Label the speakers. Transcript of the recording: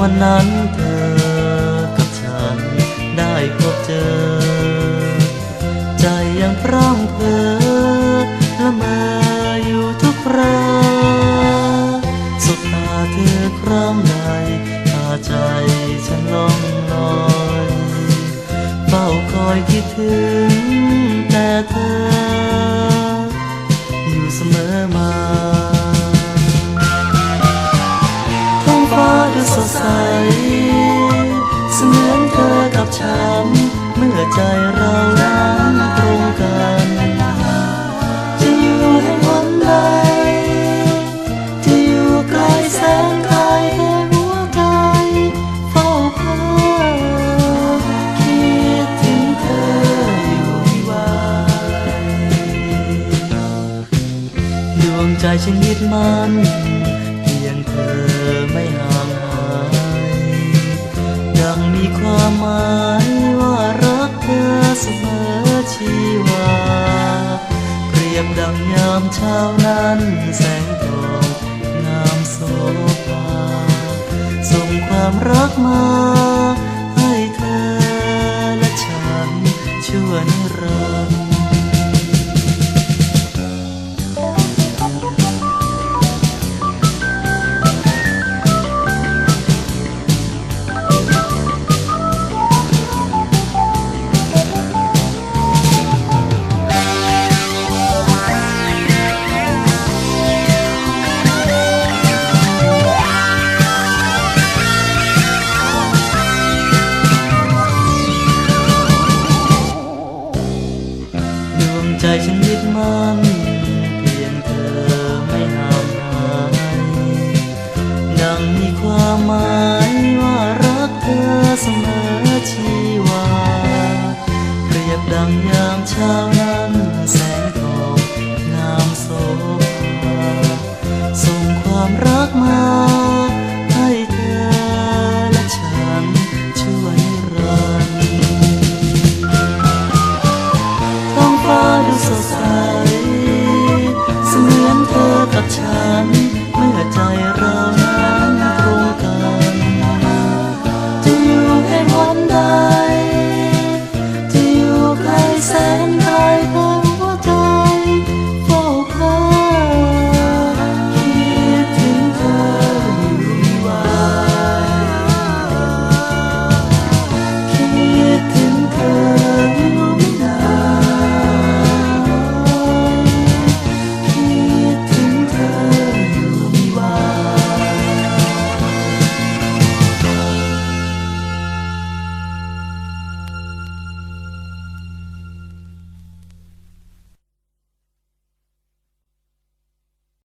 Speaker 1: วันนั้นเธอกับฉันได้พบเจอ ใจยังพร่องเพอละมออยู่ทุกคราสบตาเธอครั้งใดพาใจฉันล่องลอยเฝ้าคอยคิดถึงแต่เธอ อยู่เสมอมา เสมือนเธอกับฉันเมื่อใจเรานั้นตรงกัน จะอยู่แห่งหนใดจะอยู่ไกลแสนไกลแต่หัวใจเฝ้าเพ้อคิดถึงเธออยู่ไม่ไหวดวงใจฉันยึดมันเพียงเธอไม่ห่าง ยังมีความหมายว่ารักเธอเสมอชีวา เปรียบดังยามเช้านั้นแสงทองงามโสภาส่งความรักมา ให้เธอและฉันชั่วนา ฉันยึดมัน